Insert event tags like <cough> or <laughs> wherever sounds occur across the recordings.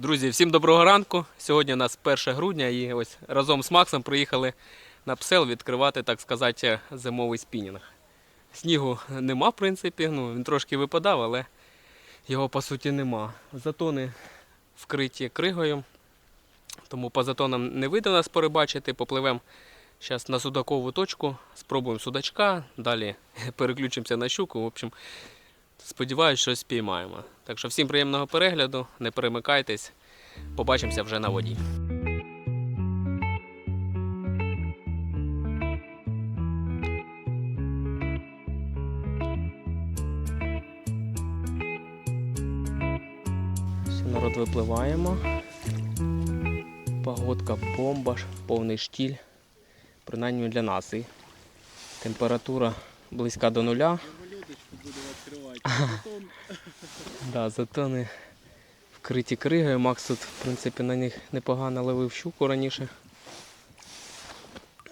Друзі, всім доброго ранку. Сьогодні у нас 1 грудня і ось разом з Максом приїхали на псел відкривати, так сказати, зимовий спінінг. Снігу нема, в принципі, ну, він трошки випадав, але його по суті нема. Затони вкриті кригою, тому по затонам не вийде нас перебачити. Попливемо зараз на судакову точку, спробуємо судачка, далі <laughs> переключимося на щуку. В общем, Сподіваюсь, щось спіймаємо. Так що всім приємного перегляду, не перемикайтесь. Побачимося вже на воді. Народ випливаємо. Погодка бомба, повний штіль. Принаймні для нас. І температура близька до нуля. Да, затони вкриті кригою. Макс тут, в принципі, на них непогано ловив щуку раніше.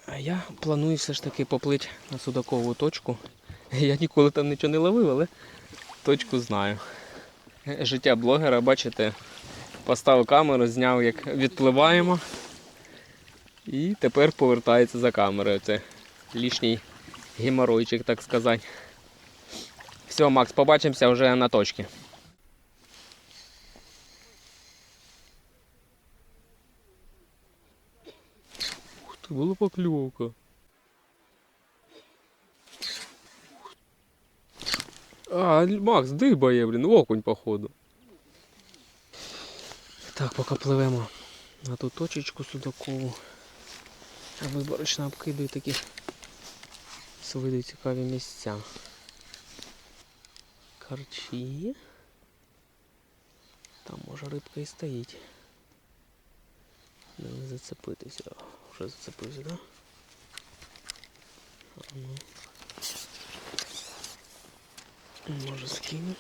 А я планую все ж таки поплити на судакову точку. Я ніколи там нічого не ловив, але точку знаю. Життя блогера, бачите, поставив камеру, зняв, як відпливаємо. І тепер повертається за камерою. Це лишній геморойчик, так сказати. Все, Макс, побачимося вже на точці. Ти, була покльовка. А, Макс, дибає, блін, окунь, походу. Так, поки пливемо на ту точечку судакову. А виборочно обкидаю такі свої цікаві місця. Карчі. Там може рибка і стоїть. Не зацепитися. Вже зацепився, да? Ну. Може скину.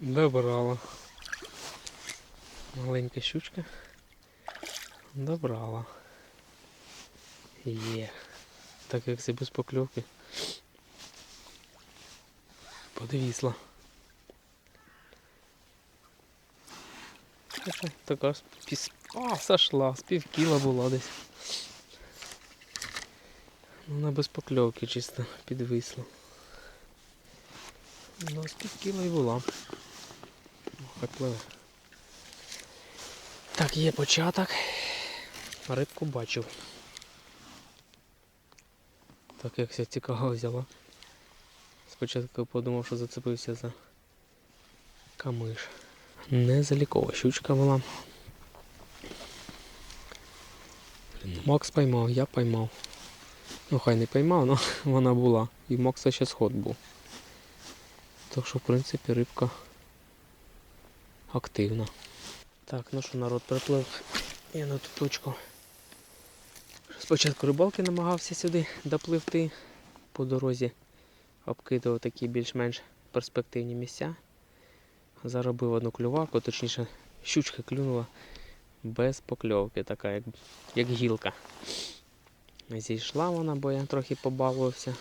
Добрала. Маленька щучка. Добрала. Є. Так як це без покльовки. Подвісла. Така- спіс... А, сошла, з пів кіла була десь. Ну, Вона без покльовки чисто підвисла. Ну, з пів кіла і була. Ну, Хай пливе. Так, є початок. Рибку бачив. Так як ся цікаво взяла. Спочатку подумав, що зацепився за камиш. Незалікова щучка була. Макс поймав, я поймав. Ну хай не поймав, але <laughs> вона була. І Макса ще сход був. Так що, в принципі, рибка активна. Так, ну що, народ приплив. Я на ту точку. Спочатку рибалки намагався сюди допливти по дорозі. Обкидував такі більш-менш перспективні місця. Заробив одну клюваку, точніше щучка клюнула без покльовки, така як, як гілка. Зійшла вона, бо я трохи побавився.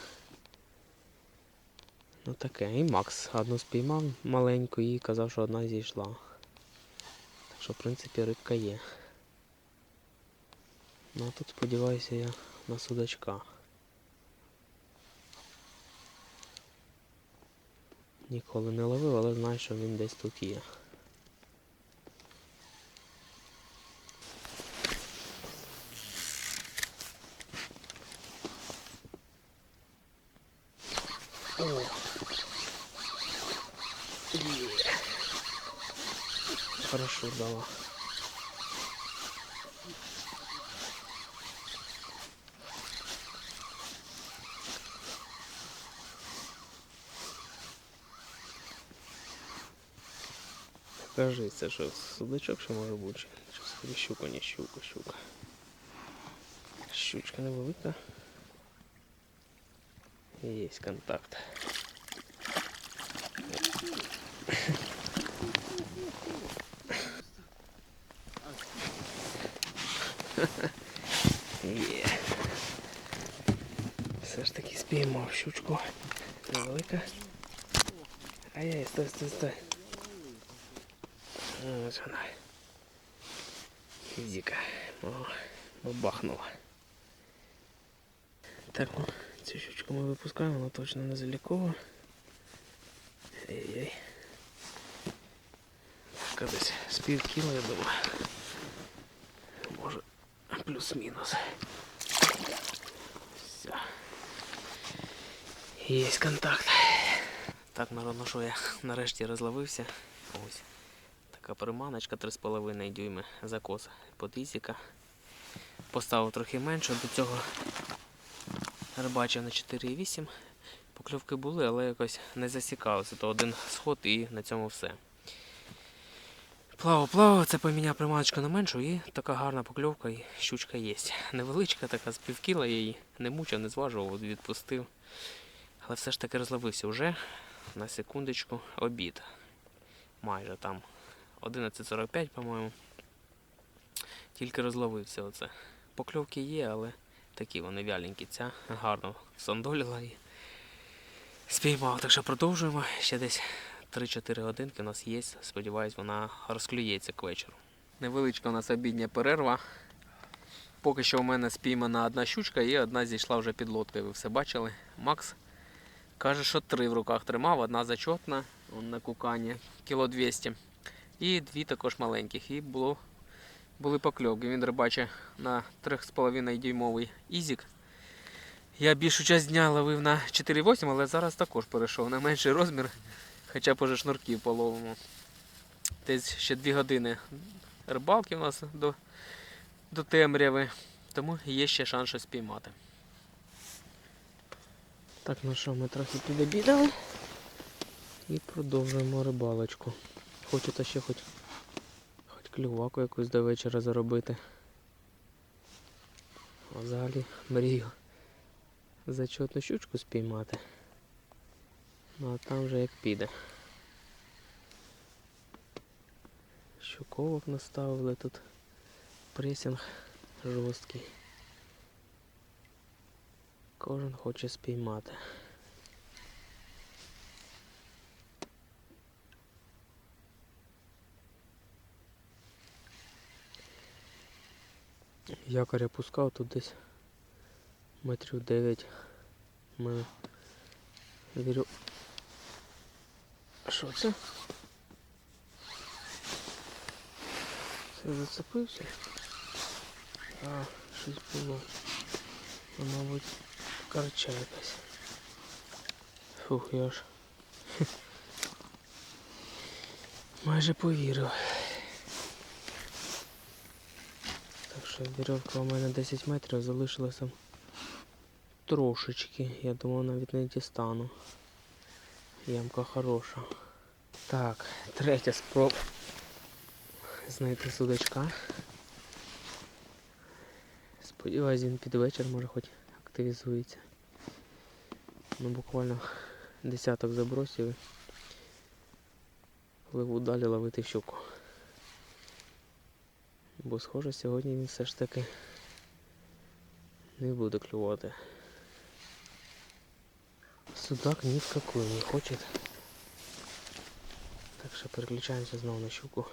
Ну таке. І Макс одну спіймав маленьку і казав, що одна зійшла. Так що, в принципі, рибка є. Ну а тут сподіваюся я на судачка. Ніколи не ловив, але знаю, що він десь тут є. Хорошо дала. Кажи, це що, судачок що може бути? Чи щука, не щука, щука. Щучка невелика. Є контакт. Є. Все ж таки спіймав щучку. Невелика. Ай-яй, стой, стой, стой. Ось вона. Зіка. О, бахнула. Так, ну, цю щучку ми випускаємо, вона точно не залікова. Ай-яй. Така десь з пів кіла, я думаю. Може, плюс-мінус. Все. Є контакт. Так, народ, ну що я нарешті розловився. Ось. Така приманочка 3,5 дюйми закос подізіка. Поставив трохи менше, до цього рибачив на 4,8. Покльовки були, але якось не засікалося. То один сход і на цьому все. Плавав, плавав, це поміняв приманочку на меншу і така гарна покльовка і щучка є. Невеличка така, з півкіла я її не мучив, не зважував, відпустив. Але все ж таки розловився вже на секундочку обід. Майже там 11.45, по-моєму. Тільки розловився оце. Покльовки є, але такі вони вяленькі. Ця гарно сандоліла і спіймав. Так що продовжуємо. Ще десь 3-4 годинки у нас є. Сподіваюсь, вона розклюється к вечору. Невеличка у нас обідня перерва. Поки що у мене спіймана одна щучка і одна зійшла вже під лодкою. Ви все бачили. Макс каже, що три в руках тримав, одна зачотна на кукані, кіло 200. І дві також маленьких. І було, були покльовки. Він рибачить на 3,5 дюймовий ізік. Я більшу часть дня ловив на 4,8, але зараз також перейшов на менший розмір. Хоча б шнурків половимо. Десь ще 2 години рибалки у нас до, до темряви, тому є ще шанс щось спіймати. Так, ну що, ми трохи підобідали і продовжуємо рибалочку. Хочеться ще хоч, хоч клюваку якусь до вечора заробити. А взагалі мрію зачетну щучку спіймати. Ну а там вже як піде. Щуковок наставили тут. Пресінг жорсткий. Кожен хоче спіймати. Якоря пускав тут десь метрів 9. Ми вірю. Що це? Це зацепився? А, щось було. Ну, мабуть, карча якась. Фух, я ж. <laughs> Майже повірив. Так що вірьовка у мене 10 метрів залишилося трошечки. Я думав навіть не дістану. Ямка хороша. Так, третя спроба. Знайти судачка. Сподіваюсь, він під вечір може хоч активізується. Ну буквально десяток забросів. і Пливу далі ловити щуку. Бо схоже сьогодні він все ж таки не буде клювати. Судак ні в какую не хоче. Так що переключаємося знову на щуку.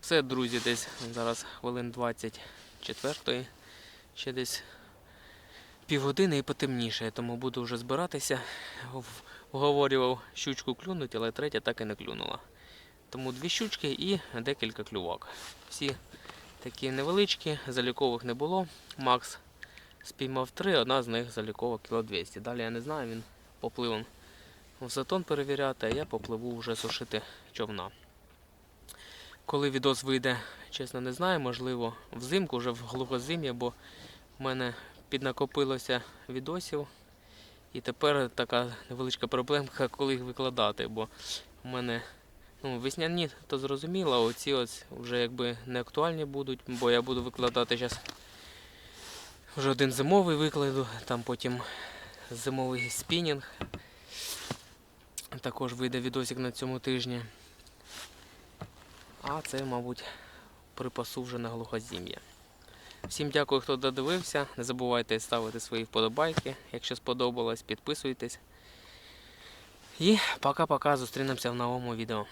Все, друзі, десь зараз хвилин 24 ще десь півгодини і потемніше, тому буду вже збиратися. В- Вговорював щучку клюнуть, але третя так і не клюнула. Тому дві щучки і декілька клювок. Всі такі невеличкі, залікових не було. Макс спіймав три, одна з них заліковок кіло 200. Далі я не знаю, він поплив в затон перевіряти, а я попливу вже сушити човна. Коли відос вийде, чесно не знаю, можливо, взимку, вже в глухозим'я, бо в мене піднакопилося відосів. І тепер така невеличка проблемка, <laughs> коли їх викладати, бо в мене ну, весняні, то зрозуміло, оці ось вже якби не актуальні будуть, бо я буду викладати зараз вже один зимовий викладу, там потім зимовий спінінг. Також вийде відосик на цьому тижні. А це, мабуть, припасу вже на глухозім'я. Всім дякую, хто додивився. Не забувайте ставити свої вподобайки, якщо сподобалось, підписуйтесь. І пока-пока, зустрінемося в новому відео.